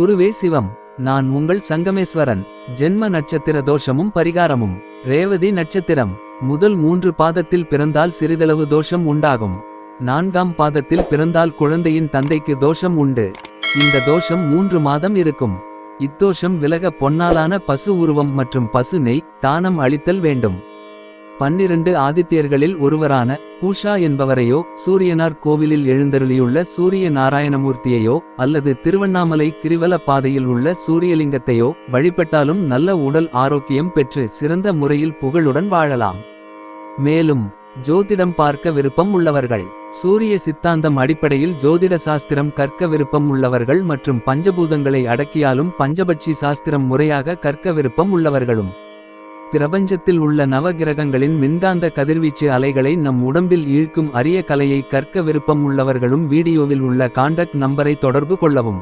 குருவே சிவம் நான் உங்கள் சங்கமேஸ்வரன். ஜென்ம நட்சத்திர தோஷமும் பரிகாரமும். ரேவதி நட்சத்திரம் முதல் மூன்று பாதத்தில் பிறந்தால் சிறிதளவு தோஷம் உண்டாகும். நான்காம் பாதத்தில் பிறந்தால் குழந்தையின் தந்தைக்கு தோஷம் உண்டு. இந்த தோஷம் மூன்று மாதம் இருக்கும். இத்தோஷம் விலக பொன்னாலான பசு உருவம் மற்றும் பசு நெய் தானம் அளித்தல் வேண்டும். பன்னிரண்டு ஆதித்யர்களில் ஒருவரான பூஷா என்பவரையோ சூரியனார் கோவிலில் எழுந்தருளியுள்ள சூரிய நாராயணமூர்த்தியையோ அல்லது திருவண்ணாமலை கிரிவல பாதையில் உள்ள சூரியலிங்கத்தையோ வழிபட்டாலும் நல்ல உடல் ஆரோக்கியம் பெற்று சிறந்த முறையில் புகழுடன் வாழலாம். மேலும் ஜோதிடம் பார்க்க விருப்பம் உள்ளவர்கள். சூரிய சித்தாந்தம் அடிப்படையில் ஜோதிட சாஸ்திரம் கற்க விருப்பம் உள்ளவர்கள் மற்றும் பஞ்சபூதங்களை அடக்கியாலும் பஞ்சபட்சி சாஸ்திரம் முறையாக கற்க விருப்பம் உள்ளவர்களும். பிரபஞ்சத்தில் உள்ள நவகிரகங்களின் மின்காந்த கதிர்வீச்சு அலைகளை நம் உடம்பில் ஈழ்க்கும் அரிய கலையை கற்க விருப்பம் உள்ளவர்களும் வீடியோவில் உள்ள காண்டக்ட் நம்பரை தொடர்பு கொள்ளவும்.